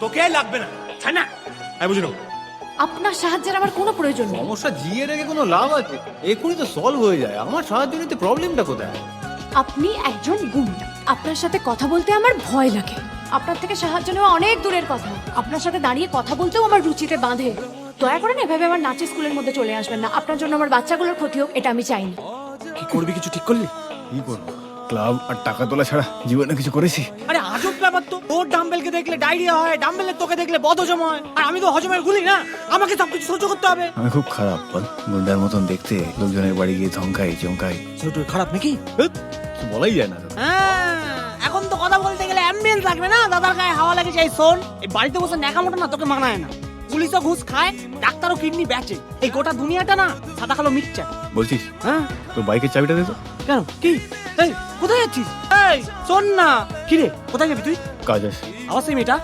তোকে আর লাগবে না। ছাড় না। আমি বুঝলো আপনার সাহায্যের আমার কোনো প্রয়োজন নেই। সমস্যা জিয়ে রেখে কোনো লাভ আছে? এক্ষুনি তো সলভ হয়ে যায়। আমার সাহায্য নিতে প্রবলেমটা কোথায়? আপনি একজন গুন্ডা। আপনার সাথে কথা বলতে আমার ভয় লাগে। আপনার থেকে সাহায্য নেওয়া অনেক দূরের কথা। আপনার সাথে দাঁড়িয়ে কথা বলতেও আমার রুচিতে বাঁধে। দয়া করে না এভাবে আমার নাচের স্কুলের মধ্যে চলে আসবেন না। আপনার জন্য আমার বাচ্চাগুলোর ক্ষতি হোক এটা আমি চাই না কি করবি কিছু ঠিক করলি? কি করব? ক্লাব আর টাকা তোলা ছাড়া জীবনে কিছু করেছি। আরে আজব ব্যাপার তো? তোর ডাম্বেলকে দেখলে ডায়রিয়া হয় ডাম্বেলের তোকে দেখলে বদ হজম হয়। আর আমি তো হজমের গুলি না। আমাকে সবকিছু সহ্য করতে হবে। আমি খুব খারাপ বল। গুন্ডার মতন দেখতে। লোকজনের বাড়ি গিয়ে ধমকাই চমকাই ছোট খারাপ নাকি? কিছু বলাই যায় না হ্যাঁ, এখন তো কথা বলতে গেলে অ্যাম্বিয়েন্স লাগবে না। দাদার গায়ে হাওয়া লাগে চাই শোন। এই বাড়িতে বসে ন্যাকামোটা না তোকে মানায় না। পুলিশও ঘুষ খায় ডাক্তারও কিডনি বেচে। এই গোটা দুনিয়াটা না সাদা কালো মিক্সচার বলছিস? হ্যাঁ। তোর বাইকের চাবিটা দে তো। কেন? কি? এই কোথায় যাচ্ছিস? এই শোন না। কিরে কোথায় যাবি তুই? কাজ। আছে আবার সেই মেয়েটা